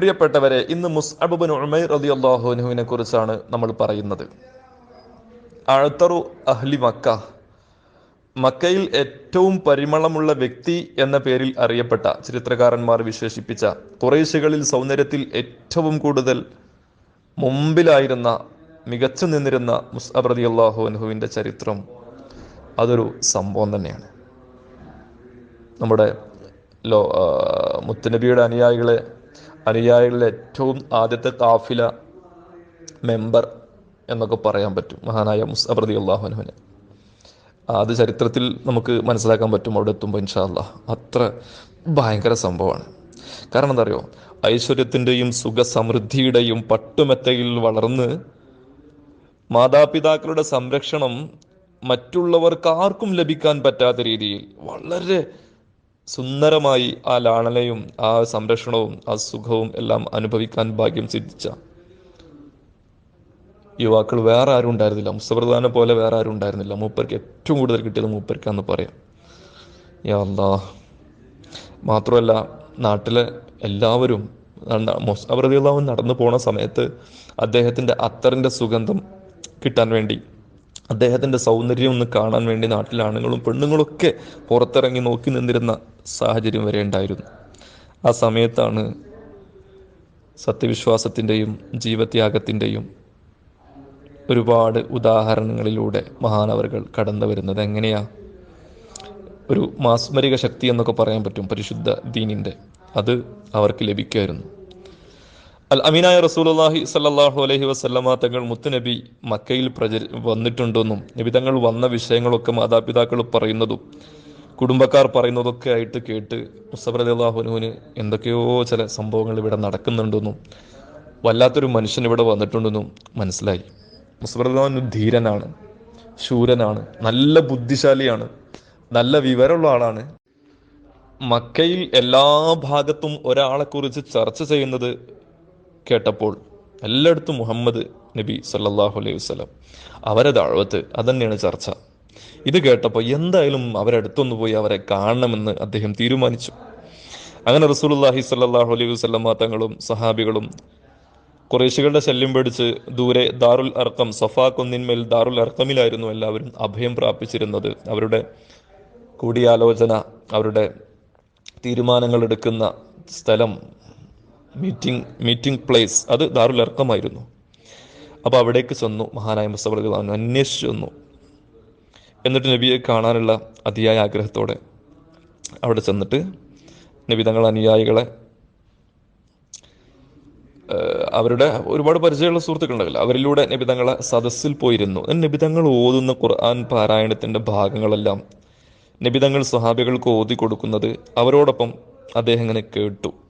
പ്രിയപ്പെട്ടവരെ ഇന്ന് മുസ്അബുബിൻ ഉമൈർ റതി അള്ളാഹുനുവിനെ കുറിച്ചാണ് നമ്മൾ പറയുന്നത്. അഴത്തറു അഹ്ലി മക്ക. മക്കയിൽ ഏറ്റവും പരിമളമുള്ള വ്യക്തി എന്ന പേരിൽ അറിയപ്പെട്ട ചരിത്രകാരന്മാർ വിശേഷിപ്പിച്ച കുറേശികളിൽ സൗന്ദര്യത്തിൽ ഏറ്റവും കൂടുതൽ മുമ്പിലായിരുന്ന മികച്ചു നിന്നിരുന്ന മുസ്അബ് റതി അള്ളാഹു അനുഹുവിന്റെ ചരിത്രം അതൊരു സംഭവം തന്നെയാണ്. നമ്മുടെ ലോ മുത്തനബിയുടെ അനുയായികളെ അനുയായികളിലെ ഏറ്റവും ആദ്യത്തെ കാഫില മെമ്പർ എന്നൊക്കെ പറയാൻ പറ്റും. മഹാനായ മുസ്അബ് അള്ളാഹുനുവിനെ അത് ചരിത്രത്തിൽ നമുക്ക് മനസ്സിലാക്കാൻ പറ്റും അവിടെ എത്തുമ്പോൾ ഇൻഷാല്ല അത്ര ഭയങ്കര സംഭവമാണ്. കാരണം എന്താ അറിയോ? ഐശ്വര്യത്തിന്റെയും സുഖസമൃദ്ധിയുടെയും പട്ടുമെത്തയിൽ വളർന്ന് മാതാപിതാക്കളുടെ സംരക്ഷണം മറ്റുള്ളവർക്ക് ആർക്കും ലഭിക്കാൻ പറ്റാത്ത രീതിയിൽ വളരെ സുന്ദരമായി ആ ലാണലയും ആ സംരക്ഷണവും ആ സുഖവും എല്ലാം അനുഭവിക്കാൻ ഭാഗ്യം സിദ്ധിച്ച യുവാക്കൾ വേറെ ആരും ഉണ്ടായിരുന്നില്ല. മുസ്തപ്രധാനെ പോലെ വേറെ ആരും ഉണ്ടായിരുന്നില്ല. മൂപ്പർക്ക് ഏറ്റവും കൂടുതൽ കിട്ടിയത് മൂപ്പർക്കാന്ന് പറയാം. യാ അല്ലാ മാത്രമല്ല നാട്ടിലെ എല്ലാവരും മുസ്തഫർദിള്ളാഹു നടന്നു പോണ സമയത്ത് അദ്ദേഹത്തിന്റെ അത്തറിന്റെ സുഗന്ധം കിട്ടാൻ വേണ്ടി അദ്ദേഹത്തിന്റെ സൗന്ദര്യം ഒന്ന് കാണാൻ വേണ്ടി നാട്ടിലെ ആണുങ്ങളും പെണ്ണുങ്ങളൊക്കെ പുറത്തിറങ്ങി നോക്കി നിന്നിരുന്ന സാഹചര്യം വരെ ഉണ്ടായിരുന്നു. ആ സമയത്താണ് സത്യവിശ്വാസത്തിന്റെയും ജീവത്യാഗത്തിന്റെയും ഒരുപാട് ഉദാഹരണങ്ങളിലൂടെ മഹാനവറുകൾ കടന്നു വരുന്നത്. എങ്ങനെയാ? ഒരു മാസ്മരിക ശക്തി എന്നൊക്കെ പറയാൻ പറ്റും പരിശുദ്ധ ദീനിന്റെ അത് അവർക്ക് ലഭിക്കുമായിരുന്നു. അൽ അമീനായ റസൂലുള്ളാഹി സല്ലാഹു അലഹി വസ്ലമ തങ്ങൾ മുത്തുനബി മക്കയിൽ പ്രചരി വന്നിട്ടുണ്ടെന്നും നബി തങ്ങൾ വന്ന വിഷയങ്ങളൊക്കെ മാതാപിതാക്കൾ പറയുന്നതും കുടുംബക്കാർ പറയുന്നതൊക്കെ ആയിട്ട് കേട്ട് മുസഫർ അള്ളാഹുനുവിന് എന്തൊക്കെയോ ചില സംഭവങ്ങൾ ഇവിടെ നടക്കുന്നുണ്ടെന്നും വല്ലാത്തൊരു മനുഷ്യൻ ഇവിടെ വന്നിട്ടുണ്ടെന്നും മനസ്സിലായി. മുസഫർ ധീരനാണ് ശൂരനാണ് നല്ല ബുദ്ധിശാലിയാണ് നല്ല വിവരമുള്ള ആളാണ്. മക്കയിൽ എല്ലാ ഭാഗത്തും ഒരാളെക്കുറിച്ച് ചർച്ച ചെയ്യുന്നത് കേട്ടപ്പോൾ എല്ലായിടത്തും മുഹമ്മദ് നബി സല്ലല്ലാഹു അലൈഹി വസല്ലം അവരെ ദഅവത്ത് അതന്നെയാണ് ചർച്ച. ഇത് കേട്ടപ്പോൾ എന്തായാലും അവരടുത്തൊന്ന് പോയി അവരെ കാണണമെന്ന് അദ്ദേഹം തീരുമാനിച്ചു. അങ്ങനെ റസൂലുള്ളാഹി സല്ലാഹു അലൈഹി വസല്ലമ തങ്ങളും സഹാബികളും കുറേശികളുടെ ശല്യം പേടിച്ച് ദൂരെ ദാറുൽ അർക്കം സഫാ കുന്നിന്മേൽ ദാറുൽ അർക്കമിലായിരുന്നു എല്ലാവരും അഭയം പ്രാപിച്ചിരുന്നത്. അവരുടെ കൂടിയാലോചന അവരുടെ തീരുമാനങ്ങൾ എടുക്കുന്ന സ്ഥലം മീറ്റിംഗ് മീറ്റിംഗ് പ്ലേസ് അത് ദാറുൽ അർക്കമായിരുന്നു. അപ്പോൾ അവിടേക്ക് ചെന്നു മഹാനായ മുസ്തഫർ അന്വേഷിച്ചു വന്നു. എന്നിട്ട് നബിയെ കാണാനുള്ള അതിയായ ആഗ്രഹത്തോടെ അവിടെ ചെന്നിട്ട് നബി തങ്ങളുടെ അനുയായികളെ അവരുടെ ഒരുപാട് പരിചയമുള്ള സുഹൃത്തുക്കളുണ്ടാവില്ല അവരിലൂടെ നബി തങ്ങളെ സദസ്സിൽ പോയിരുന്നു. നബി തങ്ങൾ ഓതുന്ന ഖുർആൻ പാരായണത്തിന്റെ ഭാഗങ്ങളെല്ലാം നബി തങ്ങൾ സ്വഹാബികൾക്ക് ഓതി കൊടുക്കുന്നത് അവരോടൊപ്പം അദ്ദേഹം ഇങ്ങനെ കേട്ടു.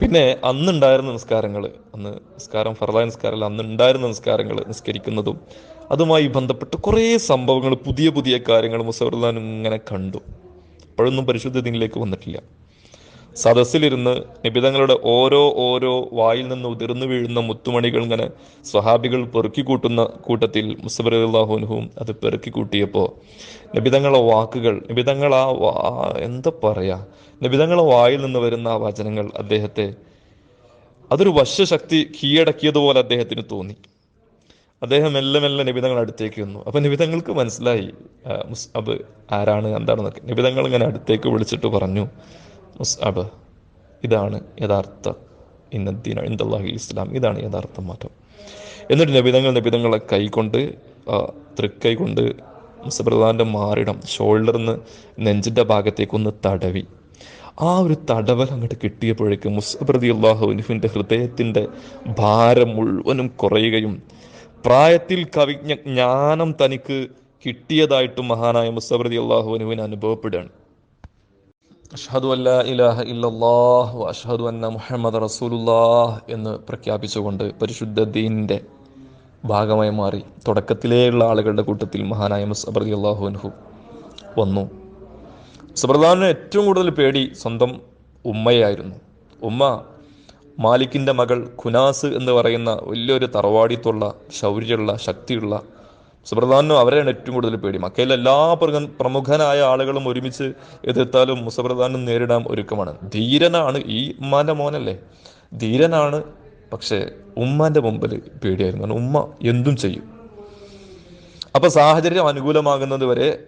പിന്നെ അന്നുണ്ടായിരുന്ന നിസ്കാരങ്ങൾ അന്ന് നിസ്കാരം ഫർദായ നിസ്കാരമല്ല അന്നുണ്ടായിരുന്ന നിസ്കാരങ്ങൾ നിസ്കരിക്കുന്നതും അതുമായി ബന്ധപ്പെട്ട് കുറേ സംഭവങ്ങൾ പുതിയ പുതിയ കാര്യങ്ങൾ മുസഫർദാൻ ഇങ്ങനെ കണ്ടു. അപ്പോഴൊന്നും പരിശുദ്ധ ദിനിലേക്ക് വന്നിട്ടില്ല. സദസ്സിലിരുന്ന് നിബിതങ്ങളുടെ ഓരോ ഓരോ വായിൽ നിന്ന് ഉതിർന്നു വീഴുന്ന മുത്തുമണികൾ ഇങ്ങനെ സ്വഹാബികൾ പെറുക്കി കൂട്ടുന്ന കൂട്ടത്തിൽ മുസബർ അള്ളാഹുനുഹും അത് പെറുക്കി കൂട്ടിയപ്പോൾ നിബിതങ്ങളെ വാക്കുകൾ നിബിതങ്ങൾ ആ വാ- എന്താ പറയാ? നിബിതങ്ങളെ വായിൽ നിന്ന് വരുന്ന ആ വചനങ്ങൾ അദ്ദേഹത്തെ അതൊരു വശ്യശക്തി കീഴടക്കിയതുപോലെ അദ്ദേഹത്തിന് തോന്നി. അദ്ദേഹം മെല്ലെ മെല്ലെ നിബിതങ്ങൾ അടുത്തേക്ക് വന്നു. അപ്പം നിബിതങ്ങൾക്ക് മനസ്സിലായി മുസ്അബ് ആരാണ് എന്താണെന്നൊക്കെ. നിബിതങ്ങൾ ഇങ്ങനെ അടുത്തേക്ക് വിളിച്ചിട്ട് പറഞ്ഞു മുസ്അബ്. ഇതാണ് യഥാർത്ഥ ഇന്നദ്ദീൻ ഇന്ദാഹി ഇസ്ലാം. ഇതാണ് യഥാർത്ഥ മാറ്റം. എന്നിട്ട് നബിതങ്ങൾ നബിതങ്ങളെ കൈകൊണ്ട് തൃക്കൈ കൊണ്ട് മുസബ്രദാന്റെ മാറിടം ഷോൾഡറിന്ന് നെഞ്ചിന്റെ നെഞ്ചിന്റെ ഭാഗത്തേക്കൊന്ന് തടവി. ആ ഒരു തടവൽ അങ്ങോട്ട് കിട്ടിയപ്പോഴേക്ക് മുസബ്രദി അള്ളാഹുനുഫിന്റെ ഹൃദയത്തിന്റെ ഭാരം മുഴുവനും കുറയുകയും പ്രായത്തിൽ കവിജ്ഞ ജ്ഞാനം തനിക്ക് കിട്ടിയതായിട്ടും മഹാനായ മുസബ്രദി അള്ളാഹുവിനുവിന് അനുഭവപ്പെടുകയാണ്. അഷ്ഹദു അല്ല ഇലാഹ ഇല്ലല്ലാഹ് വ അഷ്ഹദു അന്ന മുഹമ്മദ് റസൂലുല്ലാഹ് എന്ന് പ്രഖ്യാപിച്ചുകൊണ്ട് പരിശുദ്ധ ദീനിന്റെ ഭാഗമായി മാറി തുടക്കത്തിലേയുള്ള ആളുകളുടെ കൂട്ടത്തിൽ മഹാനായ മുസ്തബ്രതി അള്ളാഹുവിൻഹു വന്നു. സുബ്രദാനിന് ഏറ്റവും കൂടുതൽ പേടി സ്വന്തം ഉമ്മയായിരുന്നു. ഉമ്മ മാലിക്കിന്റെ മകൾ ഖുനാസ് എന്ന് പറയുന്ന വലിയൊരു തറവാടിത്തുള്ള ശൗര്യമുള്ള ശക്തിയുള്ള മുസബ്രദാനും അവരെയാണ് ഏറ്റവും കൂടുതൽ പേടി. മക്കയിലെ എല്ലാ പ്രമുഖനായ ആളുകളും ഒരുമിച്ച് എതിർത്താലും മുസബ്രദാനും നേരിടാൻ ഒരുക്കമാണ്. ധീരനാണ് ഈ ഉമ്മാന്റെ മോനല്ലേ? ധീരനാണ് പക്ഷേ ഉമ്മാന്റെ മുമ്പിൽ പേടിയായിരുന്നു. കാരണം ഉമ്മ എന്തും ചെയ്യും. അപ്പൊ സാഹചര്യം അനുകൂലമാകുന്നത് വരെ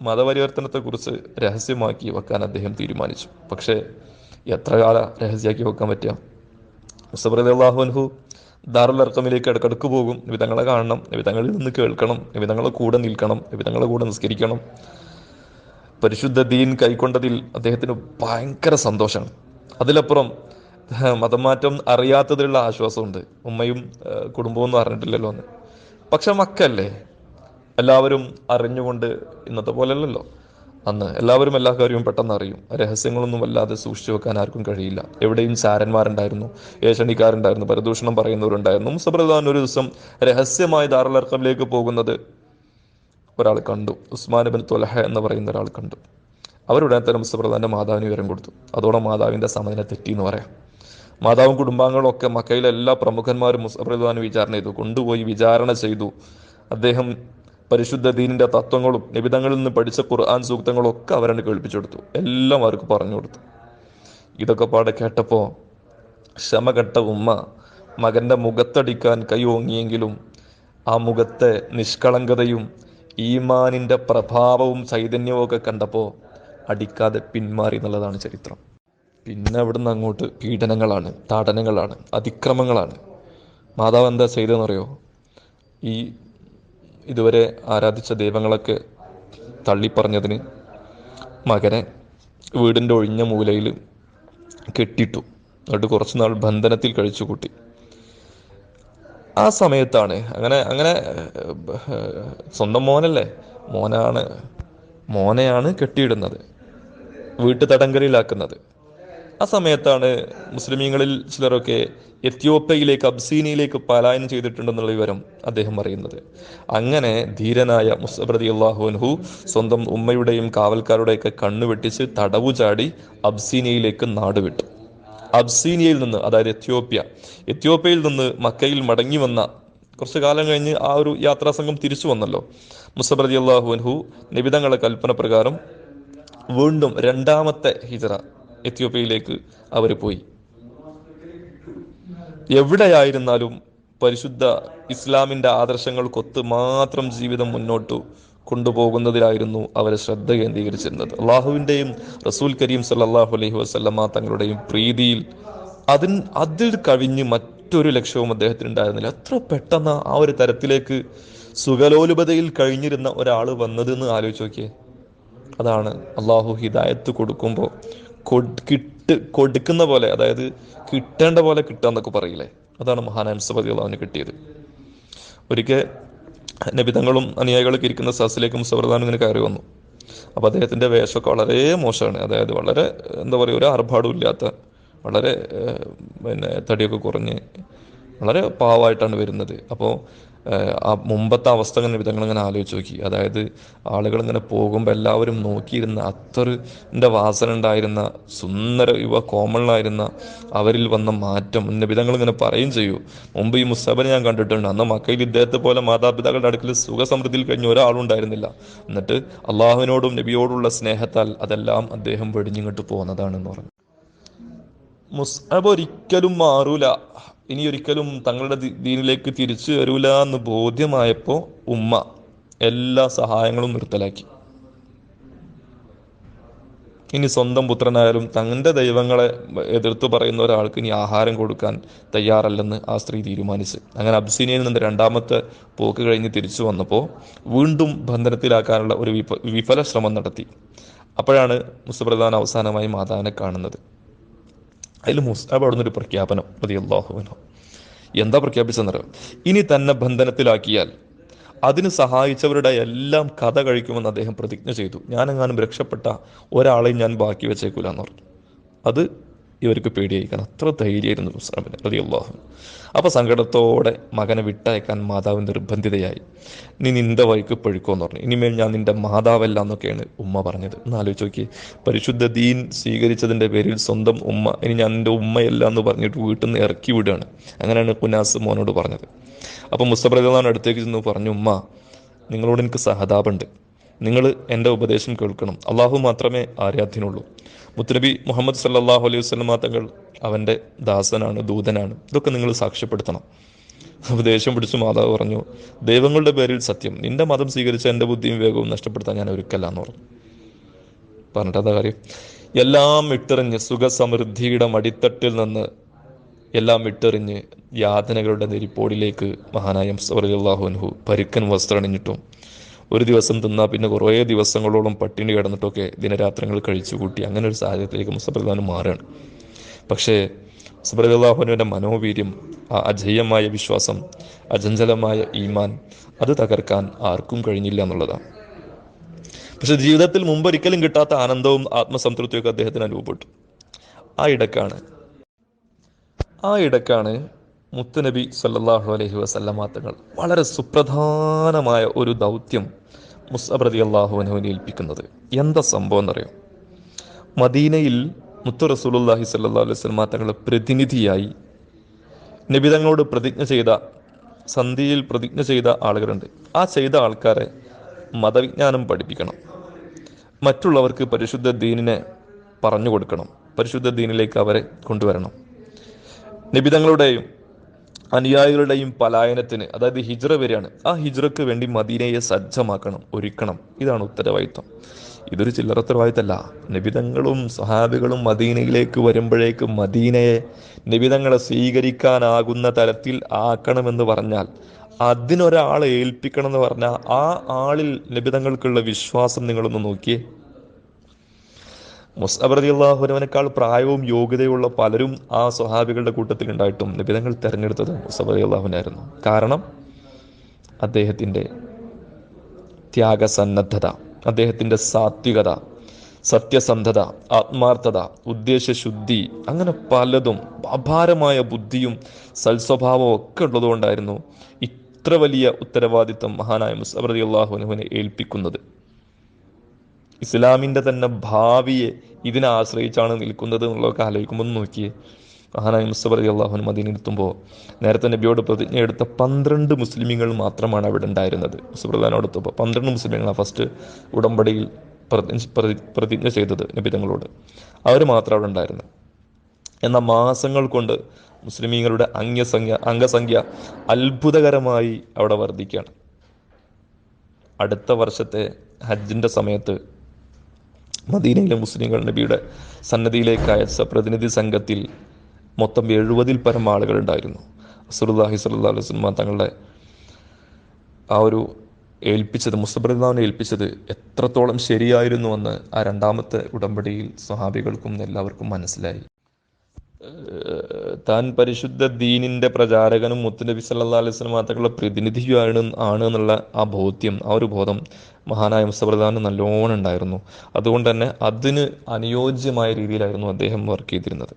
മതപരിവർത്തനത്തെക്കുറിച്ച് രഹസ്യമാക്കി വെക്കാൻ അദ്ദേഹം തീരുമാനിച്ചു. പക്ഷേ എത്ര കാല രഹസ്യമാക്കി വെക്കാൻ പറ്റുക? മുസബറലി അള്ളാഹുൻഹു ദാറുൽ അർക്കമിലേക്ക് ഇടക്കിടക്ക് പോകും. വിധങ്ങളെ കാണണം വിധങ്ങളിൽ നിന്ന് കേൾക്കണം വിധങ്ങളെ കൂടെ നിൽക്കണം വിധങ്ങളെ കൂടെ നിസ്കരിക്കണം. പരിശുദ്ധ ദീൻ കൈക്കൊണ്ടതിൽ അദ്ദേഹത്തിന് ഭയങ്കര സന്തോഷമാണ്. അതിലപ്പുറം മതമാറ്റം മതം അറിയാത്തതിലുള്ള ആശ്വാസമുണ്ട്. ഉമ്മയും കുടുംബവും ഒന്നും അറിഞ്ഞിട്ടില്ലല്ലോ എന്ന്. പക്ഷെ മക്കല്ലേ? എല്ലാവരും അറിഞ്ഞുകൊണ്ട് ഇന്നത്തെ പോലെയല്ലല്ലോ. അന്ന് എല്ലാവരും എല്ലാ കാര്യവും പെട്ടെന്ന് അറിയും. രഹസ്യങ്ങളൊന്നും വല്ലാതെ സൂക്ഷിച്ചു വെക്കാൻ ആർക്കും കഴിയില്ല. എവിടെയും ചാരന്മാരുണ്ടായിരുന്നു ഏഷണിക്കാരുണ്ടായിരുന്നു പരദൂഷണം പറയുന്നവരുണ്ടായിരുന്നു. മുസബ്രദാൻ ഒരു ദിവസം രഹസ്യമായി ദാറുലർക്കമിലേക്ക് പോകുന്നത് ഒരാൾ കണ്ടു. ഉസ്മാൻ ബിൻ തൊലഹ എന്ന് പറയുന്ന ഒരാൾ കണ്ടു. അവരുടനെ തന്നെ മുസ്തഫർദാന്റെ മാതാവിന് വിവരം കൊടുത്തു. അതോടെ മാതാവിന്റെ സമനില തെറ്റി എന്ന് പറയാം. മാതാവും കുടുംബാംഗങ്ങളും ഒക്കെ മക്കയിലെ എല്ലാ പ്രമുഖന്മാരും മുസ്തഫർദാൻ വിചാരണ ചെയ്തു. കൊണ്ടുപോയി വിചാരണ ചെയ്തു. അദ്ദേഹം പരിശുദ്ധ ദീനിന്റെ തത്വങ്ങളും നിബിധങ്ങളിൽ നിന്ന് പഠിച്ച ഖുർആൻ സൂക്തങ്ങളും ഒക്കെ കേൾപ്പിച്ചു കൊടുത്തു. എല്ലാം അവർക്ക് പറഞ്ഞു കൊടുത്തു. ഇതൊക്കെ പാടെ കേട്ടപ്പോൾ ക്ഷമകെട്ട ഉമ്മ മകന്റെ മുഖത്തടിക്കാൻ കൈ ഓങ്ങിയെങ്കിലും ആ മുഖത്തെ നിഷ്കളങ്കതയും ഈമാനിന്റെ പ്രഭാവവും ചൈതന്യവും ഒക്കെ കണ്ടപ്പോൾ അടിക്കാതെ പിന്മാറി എന്നുള്ളതാണ് ചരിത്രം. പിന്നെ അവിടുന്ന് അങ്ങോട്ട് പീഡനങ്ങളാണ് താടനങ്ങളാണ് അതിക്രമങ്ങളാണ്. മാതാവ് എന്താ ചെയ്തതെന്നറിയോ? ഈ ഇതുവരെ ആരാധിച്ച ദൈവങ്ങളൊക്കെ തള്ളിപ്പറഞ്ഞതിന് മകനെ വീടിന്റെ ഒഴിഞ്ഞ മൂലയിൽ കെട്ടിട്ടു. എന്നിട്ട് കുറച്ച് നാൾ ബന്ധനത്തിൽ കഴിച്ചു കൂട്ടി. ആ സമയത്താണ് അങ്ങനെ അങ്ങനെ സ്വന്തം മോനല്ലേ? മോനാണ് മോനെയാണ് കെട്ടിയിടുന്നത് വീട്ടു തടങ്കലിലാക്കുന്നത് ആ സമയത്താണ് മുസ്ലിമീങ്ങളിൽ ചിലരൊക്കെ എത്യോപ്യയിലേക്ക് അബ്സീനിയിലേക്ക് പലായനം ചെയ്തിട്ടുണ്ടെന്നുള്ള വിവരം അദ്ദേഹം അറിയുന്നത്. അങ്ങനെ ധീരനായ മുസബ്രതി അള്ളാഹുൻഹു സ്വന്തം ഉമ്മയുടെയും കാവൽക്കാരുടെയൊക്കെ കണ്ണുവെട്ടിച്ച് തടവു ചാടി അബ്സീനിയയിലേക്ക് നാടുവിട്ടു അബ്സീനിയയിൽ നിന്ന് അതായത് എത്യോപ്യ എത്യോപ്യയിൽ നിന്ന് മക്കയിൽ മടങ്ങി വന്ന കുറച്ച് കാലം കഴിഞ്ഞ് ആ ഒരു യാത്രാസംഘം തിരിച്ചു വന്നല്ലോ. മുസബ്രതി അള്ളാഹുൻഹു നിബിതങ്ങളുടെ കൽപ്പന പ്രകാരം വീണ്ടും രണ്ടാമത്തെ ഹിജറ എത്യോപ്യയിലേക്ക് അവർ പോയി. എവിടെയായിരുന്നാലും പരിശുദ്ധ ഇസ്ലാമിന്റെ ആദർശങ്ങൾക്കൊത്ത് മാത്രം ജീവിതം മുന്നോട്ട് കൊണ്ടുപോകുന്നതിലായിരുന്നു അവരെ ശ്രദ്ധ കേന്ദ്രീകരിച്ചിരുന്നത്. അള്ളാഹുവിന്റെയും റസൂൽ കരീം സല്ലാഹു അലൈഹി വസല്ലമ തങ്ങളുടെയും പ്രീതിയിൽ അതിൻ അതിൽ കവിഞ്ഞ് മറ്റൊരു ലക്ഷ്യവും അദ്ദേഹത്തിന് ഉണ്ടായിരുന്നില്ല എത്ര പെട്ടെന്ന് ആ ഒരു തരത്തിലേക്ക് സുഗലോലുപതയിൽ കഴിഞ്ഞിരുന്ന ഒരാൾ വന്നതെന്ന് ആലോചിച്ച് നോക്കിയേ. അതാണ് അള്ളാഹു ഹിദായത്ത് കൊടുക്കുമ്പോൾ കിട്ട് കൊടുക്കുന്ന പോലെ അതായത് കിട്ടേണ്ട പോലെ കിട്ടുക എന്നൊക്കെ പറയില്ലേ? അതാണ് മഹാനായ മുസ്തഫി അള്ളാഹുവിന് കിട്ടിയത്. ഒരിക്കൽ നബിതങ്ങളും അനുയായികളൊക്കെ ഇരിക്കുന്ന സസിലേക്ക് മുസ്തഫർദാൻ ഇങ്ങനെ കയറി വന്നു. അപ്പോൾ അദ്ദേഹത്തിന്റെ വേഷമൊക്കെ വളരെ മോശമാണ്. അതായത് വളരെ എന്താ പറയുക ഒരു ആർഭാടും ഇല്ലാത്ത വളരെ പിന്നെ തടിയൊക്കെ കുറഞ്ഞ് വളരെ പാവായിട്ടാണ് വരുന്നത്. അപ്പോൾ ആ മുമ്പത്തെ അവസ്ഥ ഇങ്ങനെ വിധങ്ങൾ ഇങ്ങനെ ആലോചിച്ച് നോക്കി. അതായത് ആളുകൾ ഇങ്ങനെ പോകുമ്പോൾ എല്ലാവരും നോക്കിയിരുന്ന അത്തറിന്റെ വാസന ഉണ്ടായിരുന്ന സുന്ദര യുവ കോമളനായിരുന്ന അവരിൽ വന്ന മാറ്റം വിധങ്ങൾ ഇങ്ങനെ പറയും ചെയ്യൂ. മുമ്പ് ഈ മുസ്തബനെ ഞാൻ കണ്ടിട്ടുണ്ട്. അന്ന് മക്കയിൽ ഇദ്ദേഹത്തെ പോലെ മാതാപിതാക്കളുടെ അടുക്കൽ സുഖസമൃദ്ധിയിൽ കഴിഞ്ഞ ഒരാളും ഉണ്ടായിരുന്നില്ല. എന്നിട്ട് അള്ളാഹുവിനോടും നബിയോടുള്ള സ്നേഹത്താൽ അതെല്ലാം അദ്ദേഹം വെടിഞ്ഞിങ്ങോട്ട് പോകുന്നതാണെന്ന് പറഞ്ഞു. മുസ്അബ് ഒരിക്കലും മാറൂല. ഇനി ഒരിക്കലും തങ്ങളുടെ ദീനിലേക്ക് തിരിച്ചു വരൂല എന്ന് ബോധ്യമായപ്പോൾ ഉമ്മ എല്ലാ സഹായങ്ങളും നിർത്തലാക്കി. ഇനി സ്വന്തം പുത്രനായാലും തങ്ങളുടെ ദൈവങ്ങളെ എതിർത്ത് പറയുന്ന ഒരാൾക്ക് ഇനി ആഹാരം കൊടുക്കാൻ തയ്യാറല്ലെന്ന് ആ സ്ത്രീ തീരുമാനിച്ച്. അങ്ങനെ അബ്സീനിയയിൽ നിന്ന് രണ്ടാമത്തെ പോക്ക് കഴിഞ്ഞ് തിരിച്ചു വന്നപ്പോൾ വീണ്ടും ബന്ധനത്തിലാക്കാനുള്ള ഒരു വിഫ വിഫല ശ്രമം നടത്തി. അപ്പോഴാണ് മുസ്തപ്രധാൻ അവസാനമായി മാതാവിനെ കാണുന്നത്. അതിൽ മുസ്താബ് അവിടുന്ന് ഒരു പ്രഖ്യാപനം റളിയല്ലാഹുവിനു എന്താ പ്രഖ്യാപിച്ചെന്നറിയോ? ഇനി തന്നെ ബന്ധനത്തിലാക്കിയാൽ അതിന് സഹായിച്ചവരുടെ എല്ലാം കഥ കഴിക്കുമെന്ന് അദ്ദേഹം പ്രതിജ്ഞ ചെയ്തു. ഞാനെങ്ങാനും രക്ഷപ്പെട്ട ഒരാളെയും ഞാൻ ബാക്കി വെച്ചേക്കൂലെന്ന് പറഞ്ഞു. അത് ഇവർക്ക് പേടിയായിരിക്കണം. അത്ര ധൈര്യമായിരുന്നു മുസ്ലാമിന് റളിയല്ലാഹു അപ്പോൾ സങ്കടത്തോടെ മകനെ വിട്ടയക്കാൻ മാതാവ് നിർബന്ധിതയായി. നീ നിന്റെ വഴിക്ക് പഴുക്കുമെന്ന് പറഞ്ഞു. ഇനിമേൽ ഞാൻ നിന്റെ മാതാവല്ല എന്നൊക്കെയാണ് ഉമ്മ പറഞ്ഞത്. ഒന്ന് ആലോചിച്ച് നോക്കി പരിശുദ്ധ ദീൻ സ്വീകരിച്ചതിന്റെ പേരിൽ സ്വന്തം ഉമ്മ ഇനി ഞാൻ നിന്റെ ഉമ്മയല്ല എന്ന് പറഞ്ഞിട്ട് വീട്ടിൽ നിന്ന് ഇറക്കി വിടുകയാണ്. അങ്ങനെയാണ് കുനാസ് മോനോട് പറഞ്ഞത്. അപ്പോൾ മുസ്തഫ റളിയല്ലാഹു അടുത്തേക്ക് ചെന്ന് പറഞ്ഞു ഉമ്മ നിങ്ങളോട് എനിക്ക് സഹതാപുണ്ട് നിങ്ങൾ എന്റെ ഉപദേശം കേൾക്കണം. അള്ളാഹു മാത്രമേ ആരാധ്യനുള്ളൂ. മുത്തുനബി മുഹമ്മദ് സല്ലാഹു അലൈഹി വസ്ലമ തങ്ങൾ അവന്റെ ദാസനാണ് ദൂതനാണ്. ഇതൊക്കെ നിങ്ങൾ സാക്ഷ്യപ്പെടുത്തണം. അപ്പോൾ ദേഷ്യം പിടിച്ചു മാതാവ് പറഞ്ഞു ദൈവങ്ങളുടെ പേരിൽ സത്യം. നിന്റെ മതം സ്വീകരിച്ച എന്റെ ബുദ്ധിയും വേഗവും നഷ്ടപ്പെടുത്താൻ ഞാൻ ഒരുക്കല്ല എന്ന് പറഞ്ഞു പറഞ്ഞിട്ടതാ കാര്യം? എല്ലാം ഇട്ടെറിഞ്ഞ് സുഖസമൃദ്ധിയുടെ മടിത്തട്ടിൽ നിന്ന് എല്ലാം ഇട്ടെറിഞ്ഞ് യാതനകളുടെ നെരിപ്പോടിലേക്ക് മഹാനായ അൻഹു പരുക്കൻ വസ്ത്രണിഞ്ഞിട്ടും ഒരു ദിവസം തിന്നാൽ പിന്നെ കുറേ ദിവസങ്ങളോളം പട്ടിണി കിടന്നിട്ടൊക്കെ ദിനരാത്രങ്ങൾ കഴിച്ചു കൂട്ടി അങ്ങനെ ഒരു സാഹചര്യത്തിലേക്ക് മുസപ്രധാനം മാറുകയാണ്. പക്ഷേ സുബ്രഹ്ലാഹുനുവിന്റെ മനോവീര്യം ആ അജയ്യമായ വിശ്വാസം അജഞ്ചലമായ ഈമാൻ അത് തകർക്കാൻ ആർക്കും കഴിഞ്ഞില്ല എന്നുള്ളതാണ്. പക്ഷെ ജീവിതത്തിൽ മുമ്പൊരിക്കലും കിട്ടാത്ത ആനന്ദവും ആത്മസംതൃപ്തിയൊക്കെ അദ്ദേഹത്തിന് അനുഭവപ്പെട്ടു. ആ ഇടക്കാണ് ആ ഇടക്കാണ് മുത്തുനബി സല്ലാഹു അലഹി വസല്ലമ തങ്ങൾ വളരെ സുപ്രധാനമായ ഒരു ദൗത്യം മുസ്അബ്രതി അള്ളാഹുവിനെ ഏൽപ്പിക്കുന്നത്. എന്താ സംഭവം എന്നറിയോ? മദീനയിൽ മുത്തു റസൂലുല്ലാഹി സല്ലാ അലൈഹി സ്വലമ തങ്ങളെ പ്രതിനിധിയായി നിബിതങ്ങളോട് പ്രതിജ്ഞ ചെയ്ത സന്ധിയിൽ പ്രതിജ്ഞ ചെയ്ത ആളുകളുണ്ട്. ആ ചെയ്ത ആൾക്കാരെ മതവിജ്ഞാനം പഠിപ്പിക്കണം. മറ്റുള്ളവർക്ക് പരിശുദ്ധ ദീനിനെ പറഞ്ഞു കൊടുക്കണം. പരിശുദ്ധ ദീനിലേക്ക് അവരെ കൊണ്ടുവരണം. നിബിതങ്ങളുടെയും അനുയായികളുടെയും പലായനത്തിന് അതായത് ഹിജ്റ വരെയാണ് ആ ഹിജ്റക്ക് വേണ്ടി മദീനയെ സജ്ജമാക്കണം ഒരുക്കണം. ഇതാണ് ഉത്തരവാദിത്വം. ഇതൊരു ചില്ലറ ഉത്തരവാദിത്തമല്ല നിബിതങ്ങളും സഹാബികളും മദീനയിലേക്ക് വരുമ്പോഴേക്ക് മദീനയെ നിബിതങ്ങളെ സ്വീകരിക്കാനാകുന്ന തരത്തിൽ ആക്കണമെന്ന് പറഞ്ഞാൽ അതിനൊരാളെ ഏൽപ്പിക്കണം എന്ന് പറഞ്ഞാൽ ആ ആളിൽ നിബിതങ്ങൾക്കുള്ള വിശ്വാസം നിങ്ങളൊന്ന് നോക്കിയേ. മുസ്അബറതി അള്ളാഹുനവനേക്കാൾ പ്രായവും യോഗ്യതയുള്ള പലരും ആ സ്വഹാബികളുടെ കൂട്ടത്തിൽ ഉണ്ടായിട്ടും നിബിതങ്ങൾ തിരഞ്ഞെടുത്തത് അലി അള്ളാഹുനായിരുന്നു കാരണം അദ്ദേഹത്തിന്റെ ത്യാഗസന്നദ്ധത അദ്ദേഹത്തിന്റെ സാത്വികത സത്യസന്ധത ആത്മാർത്ഥത ഉദ്ദേശശുദ്ധി അങ്ങനെ പലതും അപാരമായ ബുദ്ധിയും സൽസ്വഭാവവും ഒക്കെ ഉള്ളതുകൊണ്ടായിരുന്നു ഇത്ര വലിയ ഉത്തരവാദിത്തം മഹാനായ മുസ്അബറതി അള്ളാഹുനുവിനെ ഏൽപ്പിക്കുന്നത്. ഇസ്ലാമിന്റെ തന്നെ ഭാവിയെ ഇതിനെ ആശ്രയിച്ചാണ് നിൽക്കുന്നത് എന്നുള്ളതൊക്കെ ആലോചിക്കുമ്പോൾ നോക്കിയേ. മഹാനായ മുസ്തഫർ അള്ളാഹുൻ മദീനെത്തുമ്പോൾ നേരത്തെ നബിയോട് പ്രതിജ്ഞ എടുത്ത പന്ത്രണ്ട് മുസ്ലിമീങ്ങൾ മാത്രമാണ് അവിടെ ഉണ്ടായിരുന്നത്. മുസ്തഫർദാനോടൊത്തപ്പോൾ പന്ത്രണ്ട് മുസ്ലിമീങ്ങളാണ് ഫസ്റ്റ് ഉടമ്പടിയിൽ പ്രതിജ്ഞ ചെയ്തത് നബി തങ്ങളോട്. അവർ മാത്രം അവിടെ ഉണ്ടായിരുന്നു. എന്നാൽ മാസങ്ങൾ കൊണ്ട് മുസ്ലിമീങ്ങളുടെ അംഗസംഖ്യ അംഗസംഖ്യ അത്ഭുതകരമായി അവിടെ വർദ്ധിക്കുകയാണ്. അടുത്ത വർഷത്തെ ഹജ്ജിന്റെ സമയത്ത് മദീനയിലെ മുസ്ലിങ്ങൾ നബിയുടെ സന്നദ്ധിയിലേക്ക് അയച്ച പ്രതിനിധി സംഘത്തിൽ മൊത്തം എഴുപതിൽ പരം ആളുകൾ ഉണ്ടായിരുന്നു. അസുറുല്ലാഹി സല്ലാ അലൈഹി സ്വലമ തങ്ങളുടെ ആ ഒരു ഏൽപ്പിച്ചത് മുസ്തബർദാവിനെ ഏൽപ്പിച്ചത് എത്രത്തോളം ശരിയായിരുന്നുവെന്ന് ആ രണ്ടാമത്തെ ഉടമ്പടിയിൽ സ്വഹാബികൾക്കും എല്ലാവർക്കും മനസ്സിലായി. താൻ പരിശുദ്ധ ദീനിന്റെ പ്രചാരകനും മുത്തുനബി സല്ലാ അലൈഹി സ്വലം തങ്ങളുടെ പ്രതിനിധിയാണ് ആണ് എന്നുള്ള ആ ബോധ്യം ആ ഒരു ബോധം മഹാനായ മുസ്തഫർദാന് നല്ലോണം ഉണ്ടായിരുന്നു. അതുകൊണ്ട് തന്നെ അതിന് അനുയോജ്യമായ രീതിയിലായിരുന്നു അദ്ദേഹം വർക്ക് ചെയ്തിരുന്നത്.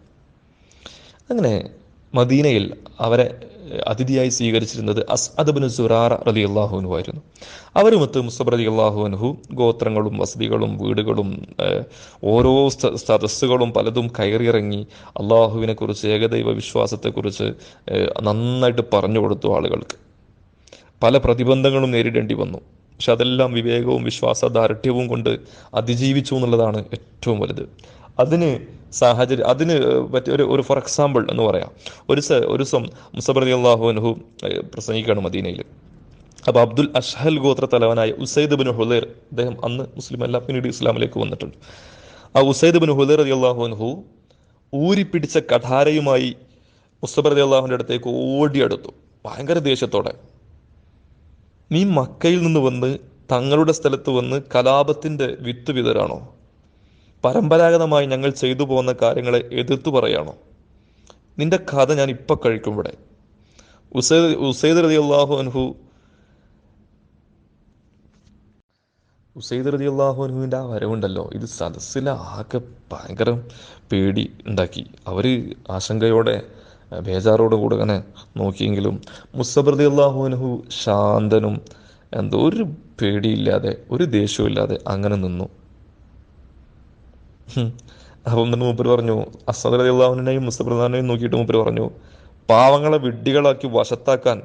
അങ്ങനെ മദീനയിൽ അവരെ അതിഥിയായി സ്വീകരിച്ചിരുന്നത് അസ് അദബിന് സുറാറ റലി അള്ളാഹുനു ആയിരുന്നു. അവരുമൊത്ത് മുസ്തബ് അലി അള്ളാഹുനുഹു ഗോത്രങ്ങളും വസതികളും വീടുകളും ഓരോ സദസ്സുകളും പലതും കയറിയിറങ്ങി അള്ളാഹുവിനെ കുറിച്ച് ഏകദൈവ വിശ്വാസത്തെക്കുറിച്ച് നന്നായിട്ട് പറഞ്ഞു കൊടുത്തു ആളുകൾക്ക്. പല പ്രതിബന്ധങ്ങളും നേരിടേണ്ടി വന്നു. പക്ഷെ അതെല്ലാം വിവേകവും വിശ്വാസദാർഢ്യവും കൊണ്ട് അതിജീവിച്ചു എന്നുള്ളതാണ് ഏറ്റവും വലുത്. അതിന് സാഹചര്യം അതിന് പറ്റിയ ഒരു ഒരു ഫോർ എക്സാമ്പിൾ എന്ന് പറയാം. ഒരു ഒരു ദിവസം അലി അള്ളാഹു അനുഹു പ്രസംഗിക്കുകയാണ് മദീനയിൽ അപ്പോൾ അബ്ദുൽ അഷ്ഹൽ ഗോത്ര തലവനായ ഉസൈദ് ബിൻ ഹുലേർ അദ്ദേഹം അന്ന് മുസ്ലിം അല്ല പിന്നീട് ഇസ്ലാമിലേക്ക് വന്നിട്ടുണ്ട്. ആ ഉസൈദ് ബിൻ ഹുലേർ അലി അള്ളാഹു അനുഹു ഊരിപ്പിടിച്ച കഠാരയുമായി മുസ്തബർ അലി അള്ളാഹുവിന്റെ അടുത്തേക്ക് ഓടിയെടുത്തു ഭയങ്കര ദേഷ്യത്തോടെ. നീ മക്കയിൽ നിന്ന് വന്ന് തങ്ങളുടെ സ്ഥലത്ത് വന്ന് കലാപത്തിന്റെ വിത്ത് വിതരാണോ? പരമ്പരാഗതമായി ഞങ്ങൾ ചെയ്തു പോകുന്ന കാര്യങ്ങളെ എതിർത്തു പറയാണോ? നിന്റെ കഥ ഞാൻ ഇപ്പം കഴിക്കും ഇവിടെ. ഉസൈദ് ഉസൈദ് റതി അള്ളാഹു അൻഹു ഉസൈദ് റതി അള്ളാഹു അൻഹുവിന്റെ ആ വരവുണ്ടല്ലോ ഇത് സദസ്സിലാകെ ഭയങ്കര പേടി ഉണ്ടാക്കി. അവർ ആശങ്കയോടെ ബേജാറോട് കൂടെ അങ്ങനെ നോക്കിയെങ്കിലും മുസബർദി അള്ളാഹുനഹു ശാന്തനും എന്തോ ഒരു പേടിയില്ലാതെ ഒരു ദേഷ്യവും ഇല്ലാതെ അങ്ങനെ നിന്നു. അപ്പം തന്നെ മൂപ്പര് പറഞ്ഞു അസദ് അലി അള്ളാഹുവിനെയും മുസ്തഫർദാനെയും നോക്കിയിട്ട് മൂപ്പര് പറഞ്ഞു പാവങ്ങളെ വിഡ്ഢികളാക്കി വശത്താക്കാൻ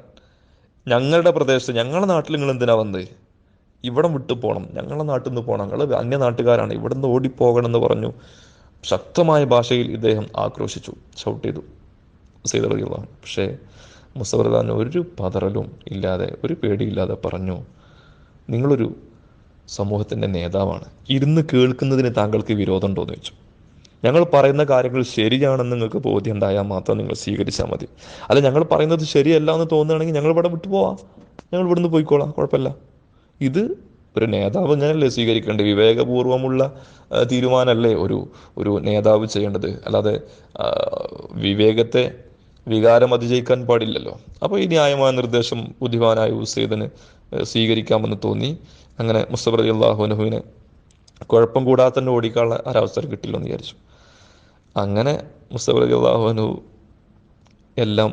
ഞങ്ങളുടെ പ്രദേശത്ത് ഞങ്ങളുടെ നാട്ടിൽ നിങ്ങൾ എന്തിനാ വന്നത് ഇവിടം വിട്ടു പോകണം ഞങ്ങളുടെ നാട്ടിൽ നിന്ന് പോകണം ഞങ്ങൾ അന്യ നാട്ടുകാരാണ് ഇവിടെ നിന്ന് ഓടിപ്പോകണം എന്ന് പറഞ്ഞു. ശക്തമായ ഭാഷയിൽ ഇദ്ദേഹം ആക്രോശിച്ചു ഷൗട്ട് ചെയ്തു. സൈദ് അൻഹു. പക്ഷേ മുസബർദാൻ ഒരു പതറലും ഇല്ലാതെ ഒരു പേടിയില്ലാതെ പറഞ്ഞു നിങ്ങളൊരു സമൂഹത്തിന്റെ നേതാവാണ്. ഇരുന്ന് കേൾക്കുന്നതിന് താങ്കൾക്ക് വിരോധമുണ്ടോ എന്ന് ചോദിച്ചു. ഞങ്ങൾ പറയുന്ന കാര്യങ്ങൾ ശരിയാണെന്ന് നിങ്ങൾക്ക് ബോധ്യം ഉണ്ടായാൽ മാത്രം നിങ്ങൾ സ്വീകരിച്ചാൽ മതി. അല്ല ഞങ്ങൾ പറയുന്നത് ശരിയല്ല എന്ന് തോന്നുകയാണെങ്കിൽ ഞങ്ങൾ ഇവിടെ വിട്ടുപോവാം ഞങ്ങൾ ഇവിടുന്ന് പോയിക്കോളാം കുഴപ്പമില്ല. ഇത് ഒരു നേതാവ് ഇങ്ങനെയല്ലേ സ്വീകരിക്കേണ്ടത്? വിവേകപൂർവമുള്ള തീരുമാനമല്ലേ ഒരു ഒരു നേതാവ് ചെയ്യേണ്ടത്? അല്ലാതെ വിവേകത്തെ വികാരം അതിജയിക്കാൻ പാടില്ലല്ലോ. അപ്പോൾ ഈ ന്യായമായ നിർദ്ദേശം ബുദ്ധിമാനായ ഉസൈദിന് സ്വീകരിക്കാമെന്ന് തോന്നി. അങ്ങനെ മുസ്തഫർ അലി അള്ളാഹുനഹുവിനെ കുഴപ്പം കൂടാതെ തന്നെ ഓടിക്കാനുള്ള ഒരവസരം കിട്ടില്ല എന്ന് വിചാരിച്ചു. അങ്ങനെ മുസ്തഫർ അലി അള്ളാഹുനു എല്ലാം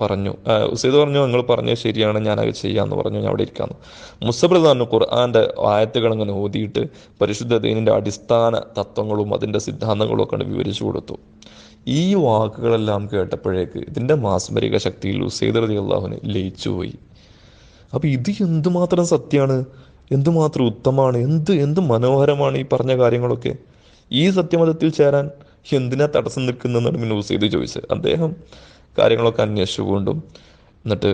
പറഞ്ഞു. ഉസൈദ് പറഞ്ഞു നിങ്ങൾ പറഞ്ഞത് ശരിയാണ് ഞാൻ അത് ചെയ്യാമെന്ന് പറഞ്ഞു ഞാൻ അവിടെ ഇരിക്കാമെന്ന് മുസ്തഫർ പറഞ്ഞു ഖുർആന്റെ ആയത്തുകൾ അങ്ങനെ ഓതിയിട്ട് പരിശുദ്ധ ദീനിന്റെ അടിസ്ഥാന തത്വങ്ങളും അതിന്റെ സിദ്ധാന്തങ്ങളും ഒക്കെ വിവരിച്ചു കൊടുത്തു. ഈ വാക്കുകളെല്ലാം കേട്ടപ്പോഴേക്ക് ഇതിന്റെ മാസ്മരിക ശക്തിയിൽ ഉസൈദ് റതി അള്ളാഹുന് ലയിച്ചുപോയി അപ്പോൾ ഇത് എന്തുമാത്രം സത്യമാണ് എന്തുമാത്രം ഉത്തമമാണ് എന്ത് എന്ത് മനോഹരമാണ് ഈ പറഞ്ഞ കാര്യങ്ങളൊക്കെ? ഈ സത്യമതത്തിൽ ചേരാൻ എന്തിനാ തടസ്സം നിൽക്കുന്നതെന്നാണ് പിന്നെ ഉസൈദ് ചോദിച്ചത്. അദ്ദേഹം കാര്യങ്ങളൊക്കെ അന്വേഷിച്ചുകൊണ്ടും എന്നിട്ട്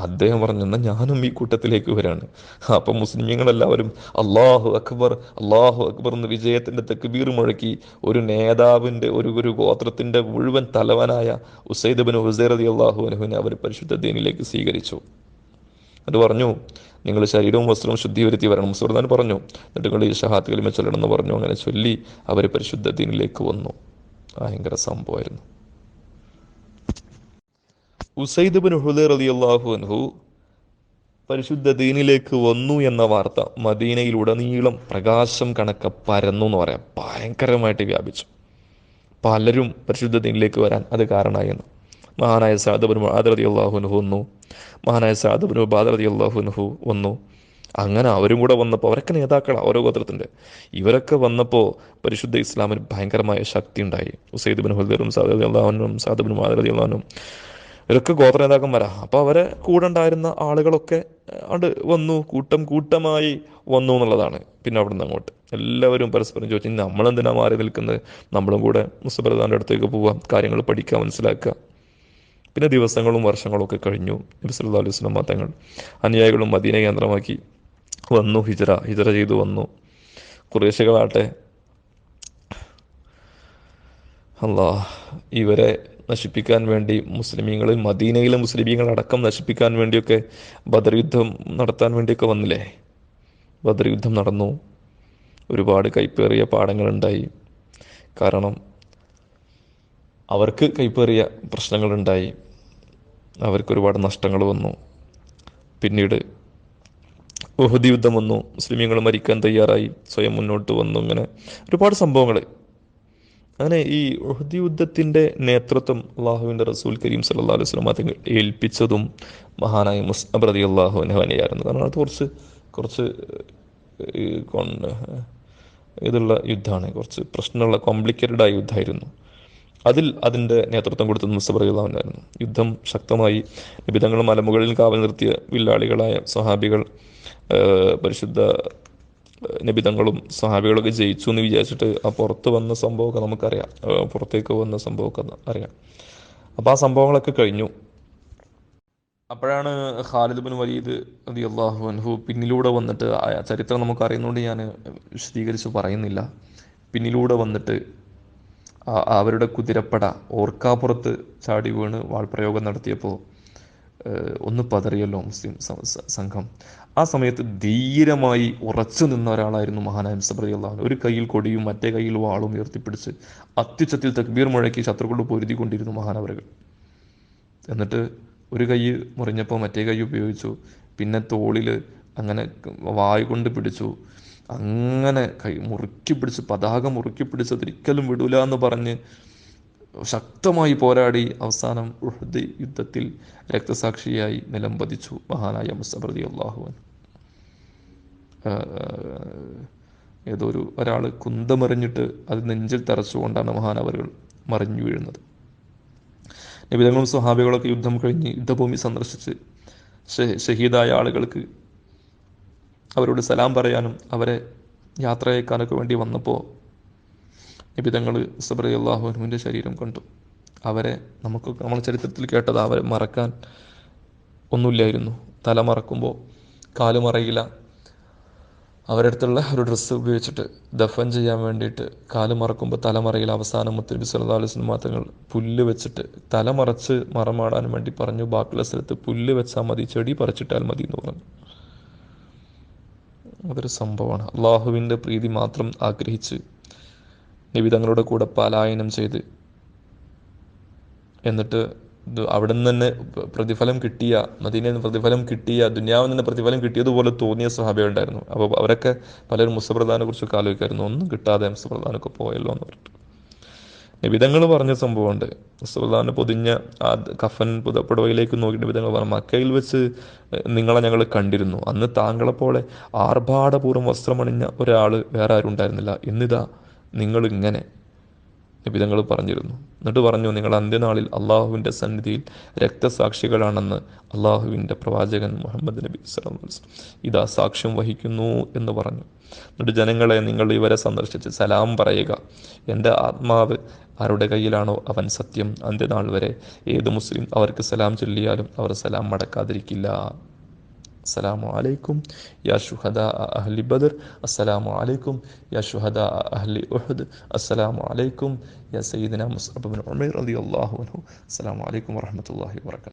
അദ്ദേഹം പറഞ്ഞു എന്നാൽ ഞാനും ഈ കൂട്ടത്തിലേക്ക് വരാണ്. അപ്പം മുസ്ലിമീങ്ങളെല്ലാവരും അള്ളാഹു അക്ബർ അള്ളാഹു അക്ബർ എന്ന് വിജയത്തിന്റെ തെക്കുബീർ മുഴക്കി ഒരു നേതാവിന്റെ ഒരു ഒരു ഗോത്രത്തിന്റെ മുഴുവൻ തലവനായ ഉസൈദ് ബിൻ ഹുസൈർ അലി അള്ളാഹു അനുഹുവിനെ അവർ പരിശുദ്ധ ദീനിലേക്ക് സ്വീകരിച്ചു. അത് പറഞ്ഞു നിങ്ങൾ ശരീരവും വസ്ത്രവും ശുദ്ധി വരുത്തി വരണം സുഹൃത്താൻ പറഞ്ഞു എന്നിട്ട് നിങ്ങൾ ഈ ഷഹാത്ത് കലിമ ചൊല്ലണം എന്ന് പറഞ്ഞു. അങ്ങനെ ചൊല്ലി അവർ പരിശുദ്ധ ദീനിലേക്ക് വന്നു. ഭയങ്കര സംഭവമായിരുന്നു. ഉസൈദ് ബിൻ ഹുദൈർ അലി അൻഹു പരിശുദ്ധ ദീനിലേക്ക് വന്നു എന്ന വാർത്ത മദീനയിലുടനീളം പ്രകാശം കണക്ക പരന്നു എന്ന് പറയാം. ഭയങ്കരമായിട്ട് വ്യാപിച്ചു. പലരും പരിശുദ്ധ ദീനിലേക്ക് വരാൻ അത് കാരണമായി എന്ന് മഹാനായ സാദബിന് ബാദറതി അള്ളാഹുനുഹു വന്നു. മഹാനായ സാദബിന് ബാദറതി അള്ളാഹുനുഹു വന്നു. അങ്ങനെ അവരും കൂടെ വന്നപ്പോൾ അവരൊക്കെ നേതാക്കളാണ് ഓരോ ഗോത്രത്തിന്റെ. ഇവരൊക്കെ വന്നപ്പോൾ പരിശുദ്ധ ഇസ്ലാമിന് ഭയങ്കരമായ ശക്തി ഉണ്ടായി ഉസൈദ് ബിൻ ഹുദൈറും സാദബി അള്ളാഹുനും സാദബിൻ മാദറതി അള്ളാഹുനും ഇവരൊക്കെ ഗോത്ര നേതാക്കന്മാരാ. അപ്പോൾ അവരെ കൂടെ ഉണ്ടായിരുന്ന ആളുകളൊക്കെ അണ്ട് വന്നു കൂട്ടം കൂട്ടമായി വന്നു എന്നുള്ളതാണ്. പിന്നെ അവിടെ നിന്ന് അങ്ങോട്ട്. എല്ലാവരും പരസ്പരം ചോദിച്ചു നമ്മൾ എന്തിനാ മാറി നിൽക്കുന്നത്? നമ്മളും കൂടെ മുസ്തഫർദാന്റെ അടുത്തേക്ക് പോവാം കാര്യങ്ങൾ പഠിക്കുക മനസ്സിലാക്കുക പിന്നെ ദിവസങ്ങളും വർഷങ്ങളും ഒക്കെ കഴിഞ്ഞു. നബി സല്ലല്ലാഹു അലൈഹി സ്വലം തങ്ങൾ അനുയായികളും മദീന കേന്ദ്രമാക്കി വന്നു ഹിജറ ഹിജറ ചെയ്തു വന്നു. കുറേശ്ശികളാട്ടെ അല്ലാ ഇവരെ നശിപ്പിക്കാൻ വേണ്ടി മുസ്ലിമീങ്ങളിൽ മദീനയിലെ മുസ്ലിമീങ്ങൾ അടക്കം നശിപ്പിക്കാൻ വേണ്ടിയൊക്കെ ബദർ യുദ്ധം നടത്താൻ വേണ്ടിയൊക്കെ വന്നില്ലേ? ബദർ യുദ്ധം നടന്നു. ഒരുപാട് കൈപ്പേറിയ പാഠങ്ങളുണ്ടായി. കാരണം അവർക്ക് കൈപ്പേറിയ പ്രശ്നങ്ങളുണ്ടായി. അവർക്ക് ഒരുപാട് നഷ്ടങ്ങൾ വന്നു. പിന്നീട് ഉഹുദ് യുദ്ധം വന്നു. മുസ്ലിമീങ്ങൾ മരിക്കാൻ തയ്യാറായി. സ്വയം മുന്നോട്ട് വന്നു. ഇങ്ങനെ ഒരുപാട് സംഭവങ്ങൾ അങ്ങനെ ഈ ഉഹദ് യുദ്ധത്തിന്റെ നേതൃത്വം അള്ളാഹുവിന്റെ റസൂൽ കരീം സല്ലല്ലാഹു അലൈഹി വസല്ലം തങ്ങൾ ഏൽപ്പിച്ചതും മഹാനായ മുസ്അബ് റതി അള്ളാഹു അനഹനെയായിരുന്നു കാരണം അത് കുറച്ച് കുറച്ച് ഇതുള്ള യുദ്ധമാണ്. കുറച്ച് പ്രശ്നമുള്ള കോംപ്ലിക്കേറ്റഡ് ആയ യുദ്ധമായിരുന്നു. അതിൽ അതിന്റെ നേതൃത്വം കൊടുത്തത് മുസ്തഫ റഹിള്ളാഹുനായിരുന്നു യുദ്ധം ശക്തമായി നിബിധങ്ങൾ മലമുകളിൽ കാവൽ നിർത്തിയ വില്ലാളികളായ സ്വഹാബികൾ പരിശുദ്ധ നിബിധങ്ങളും സഹാബികളൊക്കെ ജയിച്ചു എന്ന് വിചാരിച്ചിട്ട് ആ പുറത്ത് വന്ന സംഭവമൊക്കെ നമുക്കറിയാം. പുറത്തേക്ക് വന്ന സംഭവമൊക്കെ അറിയാം. അപ്പോൾ ആ സംഭവങ്ങളൊക്കെ കഴിഞ്ഞു. അപ്പോഴാണ് ഖാലിദ് ബിൻ വലീദ് അതി അള്ളാഹു അൻഹു പിന്നിലൂടെ വന്നിട്ട് ആ ചരിത്രം നമുക്ക് അറിയുന്നതുകൊണ്ട് ഞാൻ വിശദീകരിച്ച് പറയുന്നില്ല. പിന്നിലൂടെ വന്നിട്ട് അവരുടെ കുതിരപ്പട ഓർക്കാപ്പുറത്ത് ചാടി വീണ് വാൾപ്രയോഗം നടത്തിയപ്പോൾ ഒന്ന് പതറിയല്ലോ മുസ്ലിം സംഘം. ആ സമയത്ത് ധീരമായി ഉറച്ചു നിന്ന ഒരാളായിരുന്നു മഹാനായ മുസ്തഫർ അള്ളാഹു ഒരു കയ്യിൽ കൊടിയും മറ്റേ കയ്യിൽ വാളും ഉയർത്തിപ്പിടിച്ച് അത്യുച്ചത്തിൽ തക്ബീർ മുഴക്കി ശത്രുക്കളോട് പൊരുതിക്കൊണ്ടിരുന്നു മഹാനവരകൾ എന്നിട്ട് ഒരു കൈ മുറിഞ്ഞപ്പോൾ മറ്റേ കൈ ഉപയോഗിച്ചു. പിന്നെ തോളിൽ അങ്ങനെ വായു കൊണ്ട് പിടിച്ചു. അങ്ങനെ കൈ മുറുക്കി പിടിച്ച് പതാക മുറുക്കി പിടിച്ചത് ഒരിക്കലും വിടൂല എന്ന് പറഞ്ഞ് ശക്തമായി പോരാടി അവസാനം ഉഹദ് യുദ്ധത്തിൽ രക്തസാക്ഷിയായി നിലം പതിച്ചു. മഹാനായ മുസ്തഫർദി അള്ളാഹുവൻ ഏതോ ഒരു ഒരാൾ കുന്തമെറിഞ്ഞിട്ട് അത് നെഞ്ചിൽ തറച്ചുകൊണ്ടാണ് മഹാനവറുകൾ മറിഞ്ഞു വീഴുന്നത്. നിബിതങ്ങളും സ്വഹാബികളൊക്കെ യുദ്ധം കഴിഞ്ഞ് യുദ്ധഭൂമി സന്ദർശിച്ച് ഷഹ- ഷഹീദായ ആളുകൾക്ക് അവരോട് സലാം പറയാനും അവരെ യാത്ര അയക്കാനൊക്കെ വേണ്ടി വന്നപ്പോൾ നിബിതങ്ങൾ സബ്രി അള്ളാഹുനുവിന്റെ ശരീരം കണ്ടു. അവരെ നമുക്ക് നമ്മൾ ചരിത്രത്തിൽ കേട്ടത് അവരെ മറക്കാൻ ഒന്നുമില്ലായിരുന്നു. തല മറക്കുമ്പോൾ കാൽ മറയില്ല. അവരടുത്തുള്ള ഒരു ഡ്രസ്സ് ഉപയോഗിച്ചിട്ട് ദഫൻ ചെയ്യാൻ വേണ്ടിയിട്ട് കാൽ മറക്കുമ്പോൾ തലമറയിൽ അവസാനം മുത്തനബി സല്ലാ അലുസ്ലം മാത്രങ്ങൾ പുല്ല് വെച്ചിട്ട് തല മറച്ച് മറമാടാൻ വേണ്ടി പറഞ്ഞു ബാക്കിയുള്ള സ്ഥലത്ത് പുല്ല് വെച്ചാൽ മതി ചെടി പറിച്ചിട്ടാൽ മതി എന്ന് പറഞ്ഞു. അതൊരു സംഭവമാണ്. അള്ളാഹുവിന്റെ പ്രീതി മാത്രം ആഗ്രഹിച്ച് നിബിതങ്ങളുടെ കൂടെ പലായനം ചെയ്ത്. എന്നിട്ട് അവിടെ നിന്ന് തന്നെ പ്രതിഫലം കിട്ടിയ മദീനയിൽ നിന്ന് പ്രതിഫലം കിട്ടിയ ദുനിയാവിൽ നിന്ന് പ്രതിഫലം കിട്ടിയതുപോലെ തോന്നിയ സഹാബയുണ്ടായിരുന്നു അപ്പോൾ അവരൊക്കെ പലരും മുസപ്രധാനെ കുറിച്ചൊക്കെ ആലോചിക്കായിരുന്നു. ഒന്നും കിട്ടാതെ മുസപ്രധാനൊക്കെ പോയല്ലോ എന്ന് പറഞ്ഞിട്ട്. നിബിതങ്ങൾ പറഞ്ഞ സംഭവമുണ്ട് മുസപ്രധാന പൊതിഞ്ഞ ആ കഫൻ പുതപ്പുടവയിലേക്ക് നോക്കി നിബിതങ്ങൾ പറഞ്ഞു മക്കയിൽ വെച്ച് നിങ്ങളെ ഞങ്ങൾ കണ്ടിരുന്നു. അന്ന് താങ്കളെപ്പോലെ ആർഭാടപൂർവം വസ്ത്രമണിഞ്ഞ ഒരാൾ വേറെ ആരും ഉണ്ടായിരുന്നില്ല. ഇന്നിതാ നിങ്ങൾ ഇങ്ങനെ നിബിതങ്ങൾ പറഞ്ഞിരുന്നു. എന്നിട്ട് പറഞ്ഞു നിങ്ങൾ അന്ത്യനാളിൽ അള്ളാഹുവിന്റെ സന്നിധിയിൽ രക്തസാക്ഷികളാണെന്ന് അള്ളാഹുവിന്റെ പ്രവാചകൻ മുഹമ്മദ് നബി സ്വലം ഇതാ സാക്ഷ്യം വഹിക്കുന്നു എന്ന് പറഞ്ഞു. എന്നിട്ട് ജനങ്ങളെ നിങ്ങൾ ഇവരെ സന്ദർശിച്ച് സലാം പറയുക. എന്റെ ആത്മാവ് ആരുടെ കയ്യിലാണോ അവൻ സത്യം. അന്ത്യനാൾ വരെ ഏത് മുസ്ലിം അവർക്ക് സലാം ചൊല്ലിയാലും അവർ സലാം മടക്കാതിരിക്കില്ല. السلام عليكم يا شهداء أهل بدر. السلام عليكم يا شهداء أهل أحد. السلام عليكم يا سيدنا مصعب بن عمير رضي الله عنه. السلام عليكم ورحمة الله وبركاته.